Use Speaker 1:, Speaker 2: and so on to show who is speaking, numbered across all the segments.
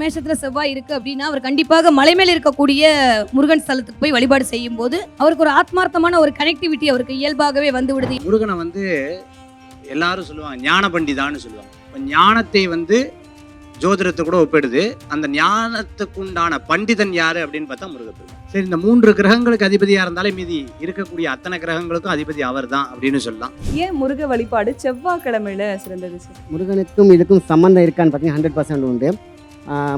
Speaker 1: மேஷத்துல செவ்வாய் இருக்கு அப்படின்னா அவர் கண்டிப்பாக மலை மேல இருக்கக்கூடிய முருகன் ஸ்தலத்துக்கு போய் வழிபாடு செய்யும் போது அவருக்கு ஒரு ஆத்மார்த்தமான ஒரு கனெக்டிவிட்டி அவருக்கு இயல்பாகவே வந்து விடுது.
Speaker 2: முருகனை வந்து எல்லாரும் சொல்லுவாங்க ஞான பண்டிதான்னு சொல்லுவாங்க. இப்போ ஞானத்தை வந்து ஜோதிடத்தை கூட ஒப்பிடுது. அந்த ஞானத்துக்கு உண்டான பண்டிதன் யாரு அப்படின்னு பார்த்தா முருகப்பெருமான். சரி இந்த மூன்று கிரகங்களுக்கு அதிபதியா இருந்தாலே மீதி இருக்கக்கூடிய அத்தனை கிரகங்களுக்கும் அதிபதி அவர்தான் அப்படின்னு சொல்லலாம்.
Speaker 3: ஏன் முருக வழிபாடு செவ்வாய்க்கிழமையில சிறந்தது சார்?
Speaker 4: முருகனுக்கும் இதுக்கும் சம்மந்தம் இருக்கான்னு பார்த்தீங்கன்னா ஹண்ட்ரட் பர்சன்ட் உண்டு.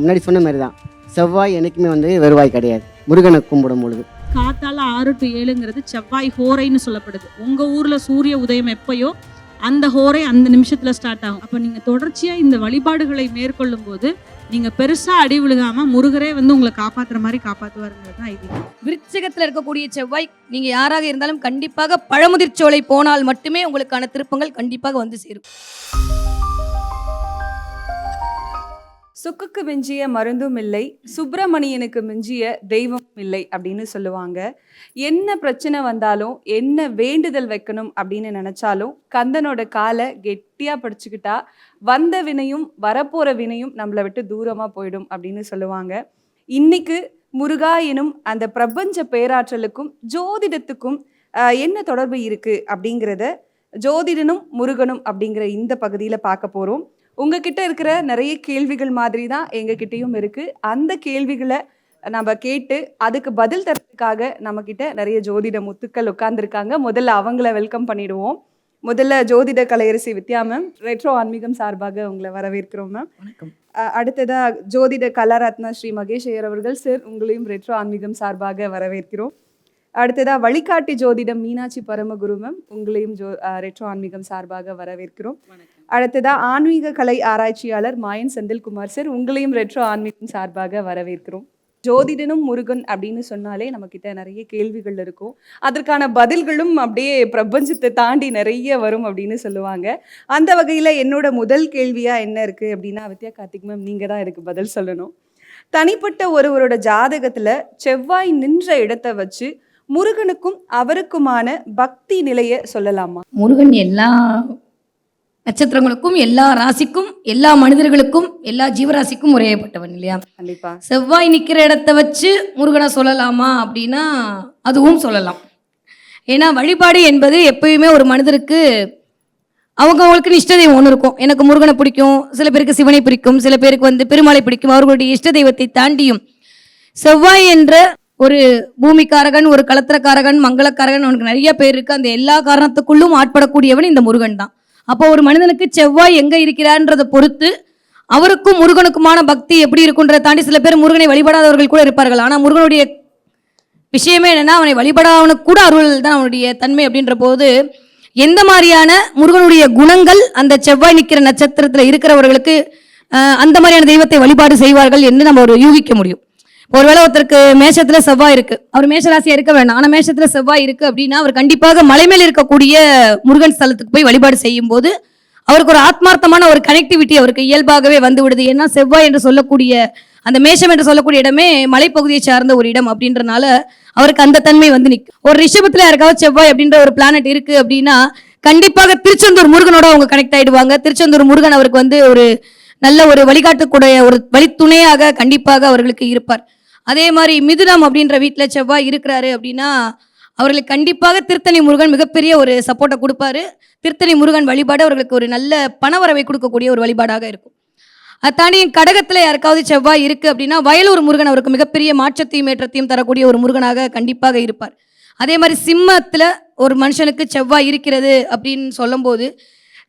Speaker 4: முன்னாடி சொன்ன மாதிரி தான் செவ்வாய் என்றைக்குமே வந்து வருவாய் கிடையாது. முருகனை கும்பிடும் பொழுது.
Speaker 5: காத்தால ஆறு டு ஏழுங்கிறது செவ்வாய் ஹோரைன்னு சொல்லப்படுது. உங்க ஊர்ல சூரிய உதயம் எப்பயோ அந்த ஹோரை அந்த நிமிஷத்துல ஸ்டார்ட் ஆகும். அப்ப நீங்க தொடர்ச்சியா இந்த வழிபாடுகளை மேற்கொள்ளும் போது நீங்க பெருசா அடி விழுகாம முருகரே வந்து உங்களை காப்பாத்துற மாதிரி காப்பாத்துவாருங்கிறது தான் ஐதீகம்.
Speaker 1: விருச்சிகத்துல இருக்கக்கூடிய செவ்வாய் நீங்க யாராக இருந்தாலும் கண்டிப்பாக பழமுதிர்ச்சோலை போனால் மட்டுமே உங்களுக்கான திருப்பங்கள் கண்டிப்பாக வந்து சேரும்.
Speaker 3: சுக்குக்கு மிஞ்சிய மருந்தும் இல்லை சுப்பிரமணியனுக்கு மிஞ்சிய தெய்வம் இல்லை அப்படின்னு சொல்லுவாங்க. என்ன பிரச்சனை வந்தாலும் என்ன வேண்டுதல் வைக்கணும் அப்படின்னு நினைச்சாலும் கந்தனோட காலை கெட்டியாக படிச்சுக்கிட்டா வந்த வினையும் வரப்போற வினையும் நம்மளை விட்டு தூரமாக போயிடும் அப்படின்னு சொல்லுவாங்க. இன்னைக்கு முருகா எனும் அந்த பிரபஞ்ச பேராற்றலுக்கும் ஜோதிடத்துக்கும் என்ன தொடர்பு இருக்கு அப்படிங்கிறத ஜோதிடனும் முருகனும் அப்படிங்கிற இந்த பகுதியில் பார்க்க போகிறோம் உங்ககிட்ட இருக்கிற நிறைய கேள்விகள் மாதிரி தான் எங்ககிட்டயும் இருக்கு. அந்த கேள்விகளை நம்ம கேட்டு அதுக்கு பதில் தரத்துக்காக நம்மக்கிட்ட நிறைய ஜோதிட முத்துக்கள் உட்கார்ந்துருக்காங்க. முதல்ல அவங்கள வெல்கம் பண்ணிடுவோம். முதல்ல ஜோதிட கலையரசி வித்யா மேம் ரெட்ரோ ஆன்மீகம் சார்பாக உங்களை வரவேற்கிறோம் மேம்
Speaker 1: வணக்கம்.
Speaker 3: அஹ் அடுத்ததா ஜோதிட கலாரத்னா ஸ்ரீ மகேஷ் ஐயர் அவர்கள் சார் உங்களையும் ரெட்ரோ ஆன்மீகம் சார்பாக வரவேற்கிறோம். அடுத்ததாக வழிகாட்டி ஜோதிடம் மீனாட்சி பரமகுரு மேம் உங்களையும் ஜோ ரெட்ரோ ஆன்மீகம் சார்பாக வரவேற்கிறோம். அடுத்ததாக ஆன்மீக கலை ஆராய்ச்சியாளர் மாயன் செந்தில்குமார் சார் உங்களையும் ரெட்ரோ ஆன்மீகம் சார்பாக வரவேற்கிறோம். ஜோதிடனும் முருகன் அப்படின்னு சொன்னாலே நம்மக்கிட்ட நிறைய கேள்விகள் இருக்கும். அதற்கான பதில்களும் அப்படியே பிரபஞ்சத்தை தாண்டி நிறைய வரும் அப்படின்னு சொல்லுவாங்க. அந்த வகையில் என்னோட முதல் கேள்வியாக என்ன இருக்குது அப்படின்னா வித்யா கார்த்திக் மேம் நீங்கள் தான் இதுக்கு பதில் சொல்லணும். தனிப்பட்ட ஒருவரோட ஜாதகத்தில் செவ்வாய் நின்ற இடத்தை வச்சு முருகனுக்கும் அவருக்குமான பக்தி நிலையை சொல்லலாமா?
Speaker 1: முருகன் எல்லா நட்சத்திரங்களுக்கும் எல்லா ராசிக்கும் எல்லா மனிதர்களுக்கும் எல்லா ஜீவராசிக்கும் முறையப்பட்டவன் இல்லையா?
Speaker 3: கண்டிப்பா.
Speaker 1: செவ்வாய் நிற்கிற இடத்த வச்சு முருகனை சொல்லலாமா அப்படின்னா அதுவும் சொல்லலாம். ஏன்னா வழிபாடு என்பது எப்பயுமே ஒரு மனிதருக்கு அவங்கவுங்களுக்கு இஷ்ட தெய்வம் ஒன்று இருக்கும். எனக்கு முருகனை பிடிக்கும் சில பேருக்கு சிவனை பிடிக்கும் சில பேருக்கு வந்து பெருமாளை பிடிக்கும் அவர்களுடைய இஷ்ட தெய்வத்தை தாண்டியும் செவ்வாய் என்ற ஒரு பூமிக்காரகன் ஒரு களத்திரக்காரகன் மங்களக்காரகன் அவனுக்கு நிறைய பேர் இருக்கு. அந்த எல்லா காரணத்துக்குள்ளும் ஆட்படக்கூடியவன் இந்த முருகன் தான். அப்போ ஒரு மனிதனுக்கு செவ்வாய் எங்க இருக்கிறான்றதை பொறுத்து அவருக்கும் முருகனுக்குமான பக்தி எப்படி இருக்குன்றதை தாண்டி சில பேர் முருகனை வழிபடாதவர்கள் கூட இருப்பார்கள். ஆனால் முருகனுடைய விஷயமே என்னன்னா அவனை வழிபடாதவனுக்கு கூட அருள் தான் அவனுடைய தன்மை அப்படின்ற போது எந்த மாதிரியான முருகனுடைய குணங்கள் அந்த செவ்வாய் நிற்கிற நட்சத்திரத்தில் இருக்கிறவர்களுக்கு அந்த மாதிரியான தெய்வத்தை வழிபாடு செய்வார்கள் என்று நம்ம ஒரு யூகிக்க முடியும். ஒருவேளை ஒருத்தருக்கு மேஷத்துல செவ்வாய் இருக்கு. அவர் மேஷராசியா இருக்க வேண்டாம் ஆனா மேஷத்துல செவ்வாய் இருக்கு அப்படின்னா அவர் கண்டிப்பாக மலை மேல இருக்கக்கூடிய முருகன் ஸ்தலத்துக்கு போய் வழிபாடு செய்யும் போது அவருக்கு ஒரு ஆத்மார்த்தமான ஒரு கனெக்டிவிட்டி அவருக்கு இயல்பாகவே வந்து விடுது. ஏன்னா செவ்வாய் என்று சொல்லக்கூடிய அந்த மேஷம் என்று சொல்லக்கூடிய இடமே மலைப்பகுதியை சார்ந்த ஒரு இடம் அப்படின்றனால அவருக்கு அந்த தன்மை வந்து நிற்கும் ஒரு ரிஷபத்துல யாருக்காவது செவ்வாய் அப்படின்ற ஒரு பிளானட் இருக்கு அப்படின்னா கண்டிப்பாக திருச்செந்தூர் முருகனோட அவங்க கனெக்ட் ஆயிடுவாங்க. திருச்செந்தூர் முருகன் அவருக்கு வந்து ஒரு நல்ல ஒரு வழிகாட்டக்கூடிய ஒரு வழித்துணையாக கண்டிப்பாக அவர்களுக்கு இருப்பார். அதே மாதிரி மிதுனம் அப்படின்ற வீட்டில் செவ்வாய் இருக்கிறாரு அப்படின்னா அவர்களுக்கு கண்டிப்பாக திருத்தணி முருகன் மிகப்பெரிய ஒரு சப்போர்ட்டை கொடுப்பாரு. திருத்தணி முருகன் வழிபாடு அவர்களுக்கு ஒரு நல்ல பணவரவை கொடுக்கக்கூடிய ஒரு வழிபாடாக இருக்கும். அதை தாண்டி கடகத்தில் யாருக்காவது செவ்வாய் இருக்குது அப்படின்னா வயலூர் முருகன் அவருக்கு மிகப்பெரிய மாற்றத்தையும் ஏற்றத்தையும் தரக்கூடிய ஒரு முருகனாக கண்டிப்பாக இருப்பார். அதே மாதிரி சிம்மத்தில் ஒரு மனுஷனுக்கு செவ்வாய் இருக்கிறது அப்படின்னு சொல்லும்போது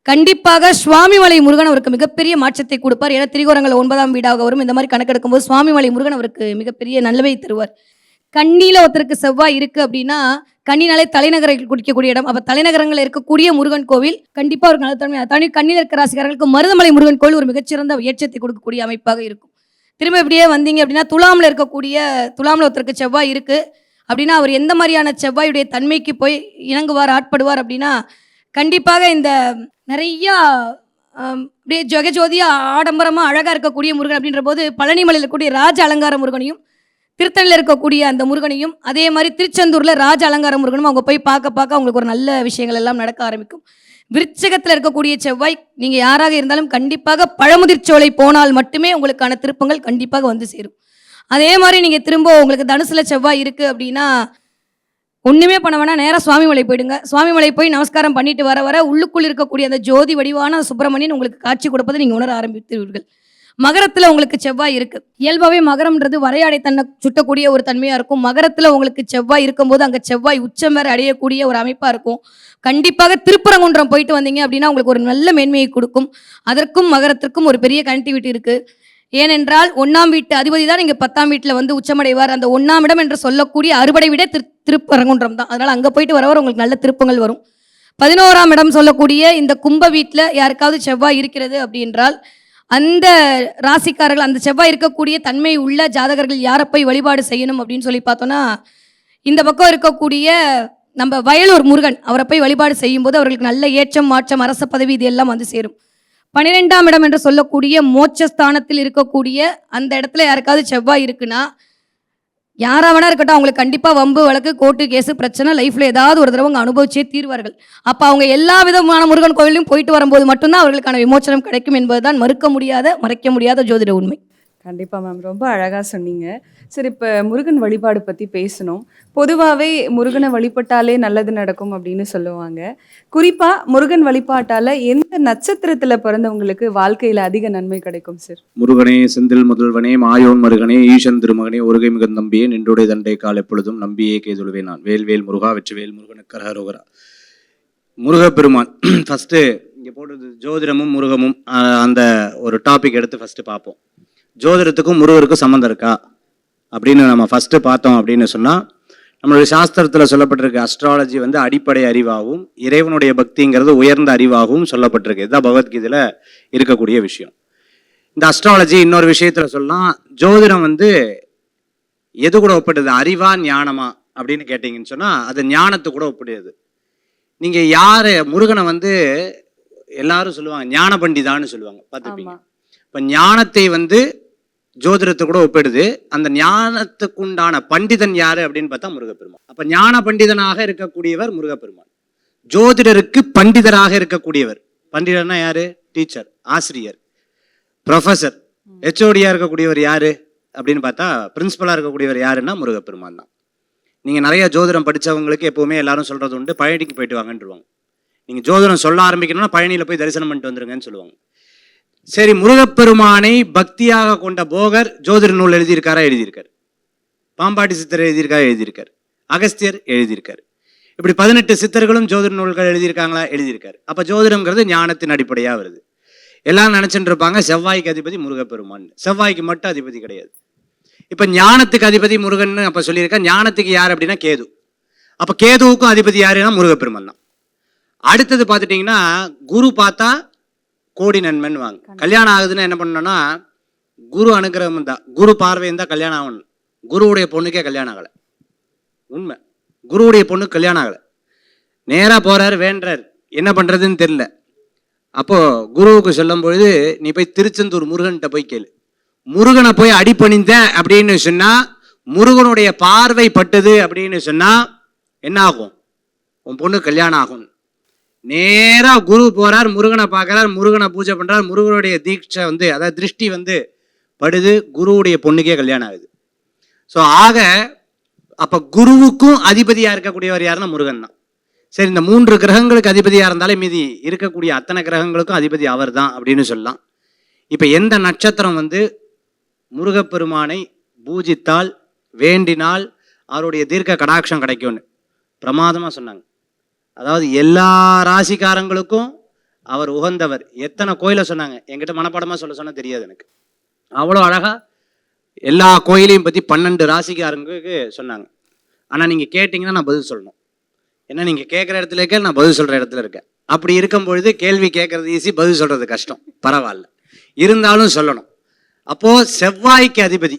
Speaker 1: கண்டிப்பாக சுவாமிமலை முருகன் அவருக்கு மிகப்பெரிய மாற்றத்தை கொடுப்பார். ஏன்னா திரிகோரங்கள் ஒன்பதாம் வீடாக வரும். இந்த மாதிரி கணக்கெடுக்கும் போது சுவாமிமலை முருகன் அவருக்கு மிகப்பெரிய நல்லவை தருவார். கண்ணியில் ஒருத்தருக்கு செவ்வாய் இருக்கு அப்படின்னா கண்ணினாலே தலைநகரை குடிக்கக்கூடிய இடம். அப்போ தலைநகரங்களில் இருக்கக்கூடிய முருகன் கோவில் கண்டிப்பாக ஒரு நல்ல தன்மை தனி கண்ணில் இருக்கிற ராசிக்காரர்களுக்கு மருதமலை முருகன் கோவில் ஒரு மிகச்சிறந்த ஏற்றத்தை கொடுக்கக்கூடிய அமைப்பாக இருக்கும். திரும்ப இப்படியே வந்தீங்க அப்படின்னா துலாமில் இருக்கக்கூடிய துலாமில் ஒருத்தருக்கு செவ்வாய் இருக்கு அப்படின்னா அவர் எந்த மாதிரியான செவ்வாயுடைய தன்மைக்கு போய் இணங்குவார் ஆட்படுவார் அப்படின்னா கண்டிப்பாக இந்த நிறையா அப்படியே ஜொகஜோதியாக ஆடம்பரமாக அழகாக இருக்கக்கூடிய முருகன் அப்படின்ற போது பழனிமலையில் இருக்கக்கூடிய ராஜ அலங்கார முருகனையும் திருத்தணியில் இருக்கக்கூடிய அந்த முருகனையும் அதே மாதிரி திருச்செந்தூரில் ராஜ அலங்கார முருகனும் அவங்க போய் பார்க்க பார்க்க அவங்களுக்கு ஒரு நல்ல விஷயங்கள் எல்லாம் நடக்க ஆரம்பிக்கும். விருச்சகத்தில் இருக்கக்கூடிய செவ்வாய் நீங்கள் யாராக இருந்தாலும் கண்டிப்பாக பழமுதிர்ச்சோலை போனால் மட்டுமே உங்களுக்கான திருப்பங்கள் கண்டிப்பாக வந்து சேரும். அதே மாதிரி நீங்கள் திரும்ப உங்களுக்கு தனுசில் செவ்வாய் இருக்குது அப்படின்னா ஒன்றுமே பண்ண வேணாம் நேராக சுவாமிமலை போயிடுங்க. சுவாமிமலை போய் நமஸ்காரம் பண்ணிட்டு வர வர உள்ளுக்குள் இருக்கக்கூடிய அந்த ஜோதி வடிவான சுப்பிரமணியன் உங்களுக்கு காட்சி கொடுப்பதை நீங்கள் உணர ஆரம்பித்துவீர்கள் மகரத்தில் உங்களுக்கு செவ்வாய் இருக்கு. இயல்பாகவே மகரம்ன்றது வரையாடை தன்னை சுட்டக்கூடிய ஒரு தன்மையாக இருக்கும். மகரத்தில் உங்களுக்கு செவ்வாய் இருக்கும்போது அங்கே செவ்வாய் உச்சம் வேறு அடையக்கூடிய ஒரு அமைப்பாக இருக்கும். கண்டிப்பாக திருப்பரங்குன்றம் போயிட்டு வந்தீங்க அப்படின்னா உங்களுக்கு ஒரு நல்ல மேன்மையை கொடுக்கும். அதற்கும் மகரத்திற்கும் ஒரு பெரிய கனெக்டிவிட்டி இருக்குது ஏனென்றால் ஒன்றாம் வீட்டு அதிபதி தான் இங்கே பத்தாம் வீட்டில் வந்து உச்சமடைவார். அந்த ஒன்றாம் இடம் என்று சொல்லக்கூடிய அறுபடை விட திரு திருப்பரங்குன்றம் தான். அதனால் அங்கே போயிட்டு வரவர் உங்களுக்கு நல்ல திருப்பங்கள் வரும். பதினோராம் இடம் சொல்லக்கூடிய இந்த கும்ப வீட்டில் யாருக்காவது செவ்வாய் இருக்கிறது அப்படின்றால் அந்த ராசிக்காரர்கள் அந்த செவ்வாய் இருக்கக்கூடிய தன்மை உள்ள ஜாதகர்கள் யாரை போய் வழிபாடு செய்யணும் அப்படின்னு சொல்லி பார்த்தோன்னா இந்த பக்கம் இருக்கக்கூடிய நம்ம வயலூர் முருகன் அவரை போய் வழிபாடு செய்யும்போது அவர்களுக்கு நல்ல ஏற்றம் மாற்றம் அரச பதவி இது எல்லாம் வந்து சேரும். பன்னிரெண்டாம் இடம் என்று சொல்லக்கூடிய மோட்சஸ்தானத்தில் இருக்கக்கூடிய அந்த இடத்துல யாருக்காவது செவ்வாய் இருக்குன்னா யாராக வேணா இருக்கட்டும் அவங்களுக்கு கண்டிப்பாக வம்பு வழக்கு கோர்ட்டு கேஸு பிரச்சனை லைஃப்பில் ஏதாவது ஒரு தடவை அவங்க அனுபவிச்சே தீர்வார்கள். அப்போ அவங்க எல்லா விதமான முருகன் கோவிலையும் போயிட்டு வரும்போது மட்டும்தான் அவர்களுக்கான விமோச்சனம் கிடைக்கும் என்பதுதான் மறுக்க முடியாத மறைக்க முடியாத ஜோதிட உண்மை.
Speaker 3: கண்டிப்பாக மேம் ரொம்ப அழகாக சொன்னீங்க. சரி இப்போ முருகன் வழிபாடு பற்றி பேசணும். பொதுவாகவே முருகனை வழிபட்டாலே நல்லது நடக்கும் அப்படின்னு சொல்லுவாங்க. குறிப்பாக முருகன் வழிபாட்டால் எந்த நட்சத்திரத்தில் பிறந்தவங்களுக்கு வாழ்க்கையில் அதிக நன்மை கிடைக்கும் சார்
Speaker 2: முருகனே செந்தில் முதல்வனே மாயோன் மருகனே ஈசன் திருமகனே ஒருகை மிகுந்த நம்பியே நின்றுடைய தண்டை கால் எப்பொழுதும் நம்பியே கேதுழுவே நான். வேல்வேல் முருகா வெற்றிவேல் முருகனுக்கு கரகரோகரா முருகப்பெருமான் ஃபஸ்ட்டு இங்கே போடுறது ஜோதிடமும் முருகமும் அந்த ஒரு டாபிக் எடுத்து ஃபஸ்ட்டு பார்ப்போம். ஜோதிடத்துக்கும் முருகருக்கும் சம்மந்தம் இருக்கா? அப்படின்னு நம்ம ஃபஸ்ட்டு பார்த்தோம் அப்படின்னு சொன்னால் நம்மளுடைய சாஸ்திரத்தில் சொல்லப்பட்டிருக்கு அஸ்ட்ராலஜி வந்து அடிப்படை அறிவாகவும் இறைவனுடைய பக்திங்கிறது உயர்ந்த அறிவாகவும் சொல்லப்பட்டிருக்கு. இதுதான் பகவத்கீதையில் இருக்கக்கூடிய விஷயம். இந்த அஸ்ட்ராலஜி இன்னொரு விஷயத்துல சொல்லலாம் ஜோதிடம் வந்து எது கூட ஒப்பிடுது அறிவா ஞானமா? அப்படின்னு கேட்டீங்கன்னு சொன்னா அது ஞானத்து கூட ஒப்பிடுது. நீங்க யாரு? முருகனை வந்து எல்லாரும் சொல்லுவாங்க ஞான பண்டிதான்னு சொல்லுவாங்க பார்த்துப்பீங்க இப்ப ஞானத்தை வந்து ஜோதிடத்தை கூட ஒப்பிடுது. அந்த ஞானத்துக்குண்டான பண்டிதன் யாரு அப்படின்னு பார்த்தா முருகப்பெருமான். அப்ப ஞான பண்டிதனாக இருக்கக்கூடியவர் முருகப்பெருமான். ஜோதிடருக்கு பண்டிதராக இருக்கக்கூடியவர். பண்டிதர்னா யாரு? டீச்சர் ஆசிரியர் ப்ரொஃபஸர் ஹெச்ஓடியா இருக்கக்கூடியவர் யாரு? அப்படின்னு பார்த்தா பிரின்சிபலா இருக்கக்கூடியவர் யாருன்னா முருகப்பெருமான் தான். நீங்க நிறைய ஜோதிடம் படிச்சவங்களுக்கு எப்பவுமே எல்லாரும் சொல்றது உண்டு பழனிக்கு போயிட்டு வாங்கன்றுவாங்க. நீங்க ஜோதிடம் சொல்ல ஆரம்பிக்கணும்னா பழனியில போய் தரிசனம் பண்ணிட்டு வந்துருங்கன்னு சொல்லுவாங்க. சரி முருகப்பெருமானை பக்தியாக கொண்ட போகர் ஜோதிட நூல் எழுதியிருக்காரா? எழுதியிருக்கார். பாம்பாட்டி சித்தர் எழுதியிருக்காரா எழுதியிருக்கார். அகஸ்தியர் எழுதியிருக்கார். இப்படி பதினெட்டு சித்தர்களும் ஜோதிட நூல்கள் எழுதியிருக்காங்களா? எழுதியிருக்காரு. அப்போ ஜோதிடம்ங்கிறது ஞானத்தின் அடிப்படையாக வருது. எல்லாம் நினச்சிட்டு இருப்பாங்க செவ்வாய்க்கு அதிபதி முருகப்பெருமான். செவ்வாய்க்கு மட்டும் அதிபதி கிடையாது. இப்போ ஞானத்துக்கு அதிபதி முருகன் அப்போ சொல்லியிருக்கேன் ஞானத்துக்கு யார் அப்படின்னா கேது. அப்போ கேதுவுக்கும் அதிபதி யாருன்னா முருகப்பெருமான் தான். அடுத்தது பார்த்துட்டிங்கன்னா குரு பார்த்தா கோடி நன்மைன்னு வாங்க கல்யாணம் ஆகுதுன்னா என்ன பண்ணணும்னா குரு அனுகிரகம் தான். குரு பார்வை இருந்தால் கல்யாணம் ஆகணும். குருவுடைய பொண்ணுக்கே கல்யாணம் ஆகலை. உண்மை. குருவுடைய பொண்ணுக்கு கல்யாணம் ஆகலை. நேராக போறாரு வேண்டுறாரு. என்ன பண்றதுன்னு தெரியல. அப்போ குருவுக்கு சொல்லும் பொழுது நீ போய் திருச்செந்தூர் முருகன்கிட்ட போய் கேளு. முருகனை போய் அடிபணிந்த அப்படின்னு சொன்னா முருகனுடைய பார்வை பட்டது அப்படின்னு சொன்னா என்ன ஆகும் உன் பொண்ணு கல்யாணம் ஆகும். நேராக குரு போகிறார் முருகனை பார்க்குறார் முருகனை பூஜை பண்ணுறார் முருகனுடைய தீட்சை வந்து அதாவது திருஷ்டி வந்து படுது குருவுடைய பொண்ணுக்கே கல்யாணம் ஆகுது. ஸோ ஆக அப்போ குருவுக்கும் அதிபதியாக இருக்கக்கூடியவர் யாருன்னா முருகன் தான். சரி இந்த மூன்று கிரகங்களுக்கு அதிபதியாக இருந்தாலே மீதி இருக்கக்கூடிய அத்தனை கிரகங்களுக்கும் அதிபதி அவர் தான் அப்படின்னு சொல்லலாம். இப்போ எந்த நட்சத்திரம் வந்து முருகப்பெருமானை பூஜித்தால் வேண்டினால் அவருடைய தீர்க்க கடாட்சம் கிடைக்கும்னு பிரமாதமாக சொன்னாங்க. அதாவது எல்லா ராசிக்காரங்களுக்கும் அவர் உகந்தவர். எத்தனை கோயிலை சொன்னாங்க? என்கிட்ட மனப்பாடமாக சொல்ல சொன்ன தெரியாது எனக்கு. அவ்வளோ அழகாக எல்லா கோயிலையும் பற்றி பன்னெண்டு ராசிக்காரங்களுக்கு சொன்னாங்க. ஆனால் நீங்கள் கேட்டிங்கன்னா நான் பதில் சொல்லணும். ஏன்னா நீங்கள் கேட்குற இடத்துல இருக்க நான் பதில் சொல்கிற இடத்துல இருக்கேன். அப்படி இருக்கும் பொழுது கேள்வி கேட்குறது ஈஸி பதில் சொல்கிறது கஷ்டம். பரவாயில்ல. இருந்தாலும் சொல்லணும். அப்போது செவ்வாய்க்கு அதிபதி.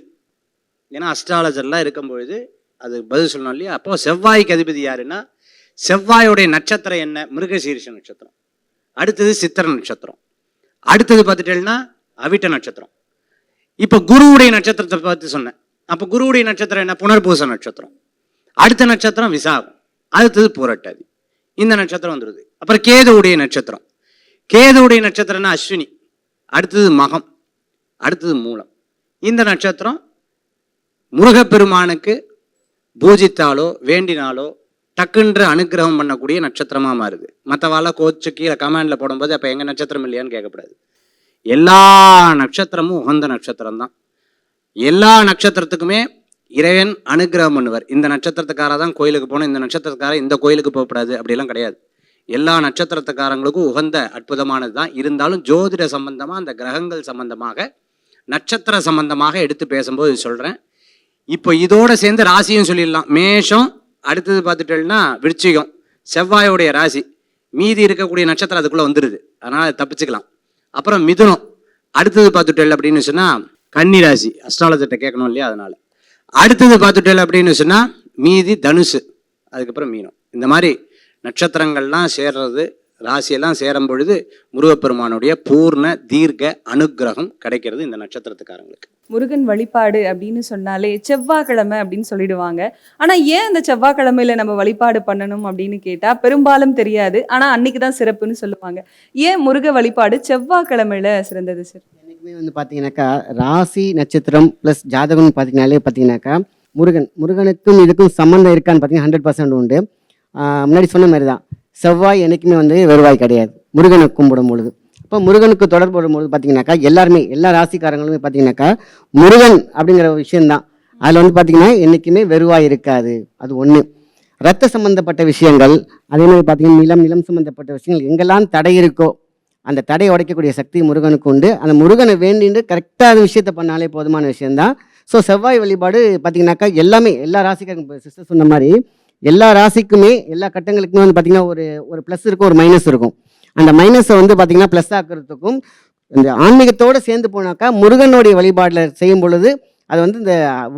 Speaker 2: ஏன்னா அஸ்ட்ராலஜர்லாம் இருக்கும் பொழுது அது பதில் சொல்லணும் இல்லையா? அப்போது செவ்வாய்க்கு அதிபதி யாருன்னா செவ்வாயோடைய நட்சத்திரம் என்ன? மிருகசீரிஷ நட்சத்திரம். அடுத்தது சித்திர நட்சத்திரம். அடுத்தது பார்த்துட்டேன்னா அவிட்ட நட்சத்திரம். இப்போ குருவுடைய நட்சத்திரத்தை பார்த்து சொன்னேன். அப்போ குருவுடைய நட்சத்திரம் என்ன? புனர்பூச நட்சத்திரம். அடுத்த நட்சத்திரம் விசாகம். அடுத்தது பூரட்டாதி. இந்த நட்சத்திரம் வந்துடுது அப்புறம் கேதுவுடைய நட்சத்திரம். கேதுவுடைய நட்சத்திரம்னா அஸ்வினி. அடுத்தது மகம். அடுத்தது மூலம். இந்த நட்சத்திரம் முருகப்பெருமானுக்கு பூஜித்தாலோ வேண்டினாலோ டக்குன்ற அனுக்கிரகம் பண்ணக்கூடிய நட்சத்திரமாக மாறுது. மற்றவால கோச்சு கீழே கமாண்டில் போடும்போது அப்போ எங்கள் நட்சத்திரம் இல்லையான்னு கேட்கக்கூடாது எல்லா நட்சத்திரமும் உகந்த நட்சத்திரம் தான் எல்லா நட்சத்திரத்துக்குமே இறைவன் அனுகிரகம் பண்ணுவார். இந்த நட்சத்திரத்துக்காரர் தான் கோயிலுக்கு போகணும் இந்த நட்சத்திரத்துக்காரர் இந்த கோயிலுக்கு போகக்கூடாது அப்படிலாம் கிடையாது. எல்லா நட்சத்திரத்துக்காரங்களுக்கும் உகந்த அற்புதமானது தான் இருந்தாலும் ஜோதிட சம்பந்தமாக அந்த கிரகங்கள் சம்பந்தமாக நட்சத்திர சம்பந்தமாக எடுத்து பேசும்போது சொல்கிறேன் இப்போ இதோடு சேர்ந்து ராசியும் சொல்லிடலாம். மேஷம் அடுத்தது பார்த்துட்டேன்னா விருச்சிகம் செவ்வாயோடைய ராசி. மீதி இருக்கக்கூடிய நட்சத்திரம் அதுக்குள்ளே வந்துடுது அதனால் தப்பிச்சுக்கலாம். அப்புறம் மிதுனம். அடுத்தது பார்த்துட்டேல் அப்படின்னு சொன்னால் கன்னி ராசி. அஸ்ட்ராலஜர்கிட்ட கேட்கணும் இல்லையா? அதனால். அடுத்தது பார்த்துட்டேல் அப்படின்னு சொன்னால் மீதி தனுசு. அதுக்கப்புறம் மீனம். இந்த மாதிரி நட்சத்திரங்கள்லாம் சேர்றது ராசியெல்லாம் சேரும் பொழுது முருகப்பெருமானுடைய பூர்ண தீர்க்க அனுக்கிரகம் கிடைக்கிறது இந்த நட்சத்திரத்துக்காரங்களுக்கு.
Speaker 3: முருகன் வழிபாடு அப்படின்னு சொன்னாலே செவ்வாய்க்கிழமை அப்படின்னு சொல்லிடுவாங்க. ஆனா ஏன் அந்த செவ்வாய்க்கிழமையில நம்ம வழிபாடு பண்ணணும் அப்படின்னு கேட்டா பெரும்பாலும் தெரியாது. ஆனா அன்னைக்கு தான் சிறப்புன்னு சொல்லுவாங்க. ஏன் முருக வழிபாடு செவ்வாய்க்கிழமையில சிறந்தது சார்
Speaker 4: எனக்குமே வந்து பார்த்தீங்கன்னாக்கா ராசி நட்சத்திரம் ப்ளஸ் ஜாதகம்னு பார்த்தீங்கனாலே பார்த்தீங்கன்னாக்கா முருகன் முருகனுக்கும் இதுக்கும் சம்மந்தம் இருக்கான்னு பார்த்தீங்கன்னா ஹண்ட்ரட் பர்சன்ட் உண்டு. முன்னாடி சொன்ன மாதிரி தான் செவ்வாய் என்னைக்குமே வந்து வருவாய் கிடையாது. முருகனை கும்பிடும் பொழுது. இப்போ முருகனுக்கு தொடர்பு பொழுது பார்த்தீங்கன்னாக்கா எல்லாருமே எல்லா ராசிக்காரங்களுமே பார்த்தீங்கன்னாக்கா முருகன் அப்படிங்கிற ஒரு விஷயம்தான். அதில் வந்து பார்த்தீங்கன்னா என்றைக்குமே வெறுவாய் இருக்காது. அது ஒன்று ரத்த சம்பந்தப்பட்ட விஷயங்கள் அதே மாதிரி பார்த்தீங்கன்னா நிலம் நிலம் சம்மந்தப்பட்ட விஷயங்கள் எங்கெல்லாம் தடை இருக்கோ அந்த தடையை உடைக்கக்கூடிய சக்தி முருகனுக்கு உண்டு. அந்த முருகனை வேண்டிட்டு கரெக்டாக அந்த விஷயத்தை பண்ணாலே போதுமான விஷயம்தான். ஸோ செவ்வாய் வழிபாடு பார்த்தீங்கன்னாக்கா எல்லாமே எல்லா ராசிக்காரங்க சிஸ்டர் சொன்ன மாதிரி எல்லா ராசிக்குமே எல்லா கட்டங்களுக்குமே வந்து பார்த்தீங்கன்னா ஒரு ஒரு ப்ளஸ் இருக்கும் ஒரு மைனஸ் இருக்கும். அந்த மைனஸை வந்து பார்த்தீங்கன்னா ப்ளஸ் ஆக்கிறதுக்கும் இந்த ஆன்மீகத்தோடு சேர்ந்து போனாக்கா முருகனுடைய வழிபாடில் செய்யும் பொழுது அது வந்து இந்த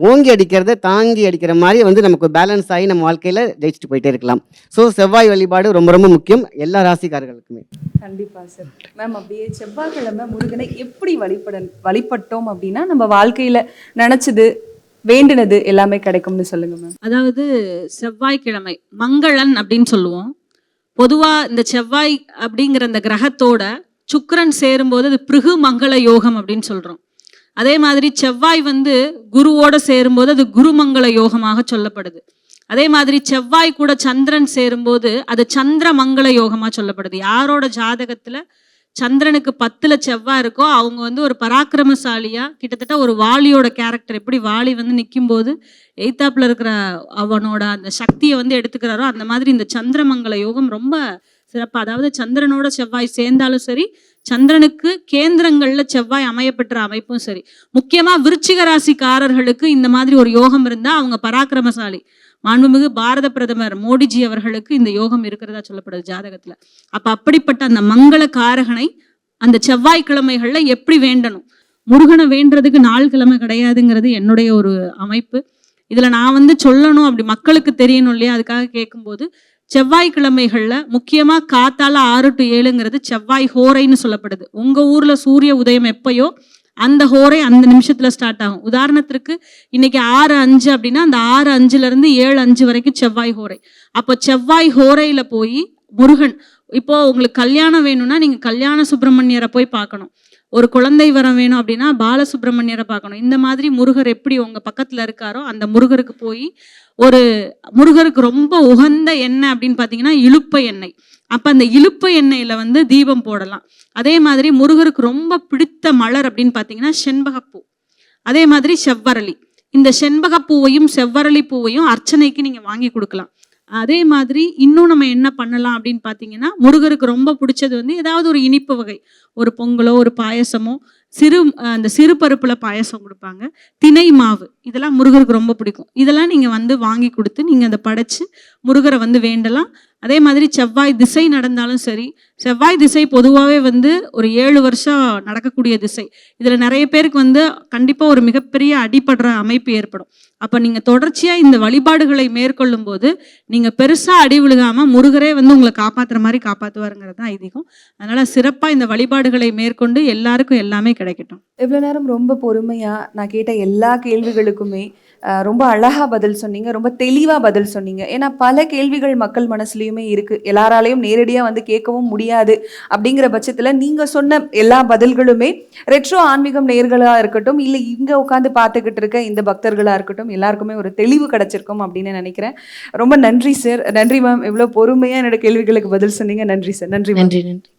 Speaker 4: ஓங்கி அடிக்கிறத தாங்கி அடிக்கிற மாதிரி வந்து நமக்கு பேலன்ஸ் ஆகி நம்ம வாழ்க்கையில் ஜெயிச்சுட்டு போயிட்டே இருக்கலாம். ஸோ செவ்வாய் வழிபாடு ரொம்ப ரொம்ப முக்கியம் எல்லா ராசிக்காரர்களுக்குமே.
Speaker 3: கண்டிப்பாக சார் மேம் அப்படியே செவ்வாய்க்கிழமை முருகனை எப்படி வழிபட வழிபட்டோம் அப்படின்னா நம்ம வாழ்க்கையில் நினச்சது வேண்டினது எல்லாமே கிடைக்கும்னு சொல்லுங்க மேம்
Speaker 5: அதாவது செவ்வாய்க்கிழமை மங்களன் அப்படின்னு சொல்லுவோம். பொதுவா இந்த செவ்வாய் அப்படிங்கிற அந்த கிரகத்தோட சுக்கரன் சேரும்போது அது பிருகு மங்கள யோகம் அப்படின்னு சொல்றோம். அதே மாதிரி செவ்வாய் வந்து குருவோட சேரும்போது அது குருமங்கள யோகமாக சொல்லப்படுது. அதே மாதிரி செவ்வாய் கூட சந்திரன் சேரும்போது அது சந்திர மங்கள யோகமாக சொல்லப்படுது. யாரோட ஜாதகத்தில் சந்திரனுக்கு பத்துல செவ்வாய் இருக்கோ அவங்க வந்து ஒரு பராக்கிரமசாலியா கிட்டத்தட்ட ஒரு வாலியோட கேரக்டர் எப்படி வாலி வந்து நிற்கும் போது எய்த்தாப்புல இருக்கிற அவனோட அந்த சக்தியை வந்து எடுத்துக்கிறாரோ அந்த மாதிரி இந்த சந்திரமங்கல யோகம் ரொம்ப சிறப்பு அதாவது சந்திரனோட செவ்வாய் சேர்ந்தாலும் சரி சந்திரனுக்கு கேந்திரங்கள்ல செவ்வாய் அமையப்பெற்ற அமைப்பும் சரி. முக்கியமா விருச்சிக ராசிக்காரர்களுக்கு இந்த மாதிரி ஒரு யோகம் இருந்தா அவங்க பராக்கிரமசாலி. மாண்புமிகு பாரத பிரதமர் மோடிஜி அவர்களுக்கு இந்த யோகம் இருக்கிறதா சொல்லப்படுது ஜாதகத்துல. அப்ப அப்படிப்பட்ட அந்த மங்கள காரகனை அந்த செவ்வாய்க்கிழமைகள்ல எப்படி வேண்டணும்? முருகனை வேண்டுறதுக்கு நாள் கிழமை கிடையாதுங்கிறது என்னுடைய ஒரு அமைப்பு. இதுல நான் வந்து சொல்லணும் அப்படி மக்களுக்கு தெரியணும் இல்லையா? அதுக்காக கேட்கும்போது செவ்வாய்க்கிழமைகளில் முக்கியமாக காத்தால ஆறு டு ஏழுங்கிறது செவ்வாய் ஹோரைன்னு சொல்லப்படுது. உங்கள் ஊரில் சூரிய உதயம் எப்பயோ அந்த ஹோரை அந்த நிமிஷத்தில் ஸ்டார்ட் ஆகும். உதாரணத்திற்கு இன்னைக்கு ஆறு அஞ்சு அப்படின்னா அந்த ஆறு அஞ்சுலேருந்து ஏழு அஞ்சு வரைக்கும் செவ்வாய் ஹோரை. அப்போ செவ்வாய் ஹோரையில் போய் முருகன் இப்போ உங்களுக்கு கல்யாணம் வேணும்னா நீங்கள் கல்யாண சுப்பிரமணியரை போய் பார்க்கணும். ஒரு குழந்தை வரம் வேணும் அப்படின்னா பாலசுப்ரமணியரை பார்க்கணும். இந்த மாதிரி முருகர் எப்படி உங்கள் பக்கத்தில் இருக்காரோ அந்த முருகருக்கு போய் ஒரு முருகருக்கு ரொம்ப உகந்த எண்ணெய் அப்படின்னு பார்த்தீங்கன்னா இலுப்பை எண்ணெய். அப்போ அந்த இழுப்பு எண்ணெயில் வந்து தீபம் போடலாம். அதே மாதிரி முருகருக்கு ரொம்ப பிடித்த மலர் அப்படின்னு பார்த்தீங்கன்னா செண்பகப்பூ. அதே மாதிரி செவ்வரளி. இந்த செண்பகப்பூவையும் செவ்வரளி பூவையும் அர்ச்சனைக்கு நீங்கள் வாங்கி கொடுக்கலாம். அதே மாதிரி இன்னும் நம்ம என்ன பண்ணலாம் அப்படின்னு பார்த்தீங்கன்னா முருகருக்கு ரொம்ப பிடிச்சது வந்து ஏதாவது ஒரு இனிப்பு வகை. ஒரு பொங்கலோ ஒரு பாயசமோ சிறு அந்த சிறு பருப்பில் பாயசம் கொடுப்பாங்க. திணை மாவு. இதெல்லாம் முருகருக்கு ரொம்ப பிடிக்கும். இதெல்லாம் நீங்கள் வந்து வாங்கி கொடுத்து நீங்கள் அதை படைச்சு முருகரை வந்து வேண்டலாம். அதே மாதிரி செவ்வாய் திசை நடந்தாலும் சரி செவ்வாய் திசை பொதுவாகவே வந்து ஒரு ஏழு வருஷம் நடக்கக்கூடிய திசை. இதில் நிறைய பேருக்கு வந்து கண்டிப்பாக ஒரு மிகப்பெரிய அடிபடுற அமைப்பு ஏற்படும். அப்போ நீங்கள் தொடர்ச்சியாக இந்த வழிபாடுகளை மேற்கொள்ளும் போது நீங்கள் பெருசாக அடி விழுகாமல் முருகரே வந்து உங்களை காப்பாற்றுற மாதிரி காப்பாற்றுவாருங்கிறது தான் ஐதீகம். அதனால் சிறப்பாக இந்த வழிபாடுகளை மேற்கொண்டு எல்லாருக்கும் எல்லாமே கிடைக்கட்டும்.
Speaker 3: இவ்வளோ நேரம் ரொம்ப பொறுமையாக நான் கேட்ட எல்லா கேள்விகளுக்குமே ரொம்ப அழகாக பதில் சொன்னீங்க ரொம்ப தெளிவாக பதில் சொன்னீங்க. ஏன்னா பல கேள்விகள் மக்கள் மனசுலையுமே இருக்குது எல்லாராலையும் நேரடியாக வந்து கேட்கவும் முடியாது அப்படிங்கிற பட்சத்தில் நீங்கள் சொன்ன எல்லா பதில்களுமே ரெட்ரோ ஆன்மீகம் நேர்களாக இருக்கட்டும் இல்லை இங்கே உட்காந்து பார்த்துக்கிட்டு இருக்க இந்த பக்தர்களாக இருக்கட்டும் எல்லாருக்குமே ஒரு தெளிவு கிடைச்சிருக்கும் அப்படின்னு நினைக்கிறேன். ரொம்ப நன்றி சார் நன்றி மேம் இவ்வளோ பொறுமையாக என்னோட கேள்விகளுக்கு பதில் சொன்னீங்க. நன்றி சார் நன்றி
Speaker 1: நன்றி நன்றி.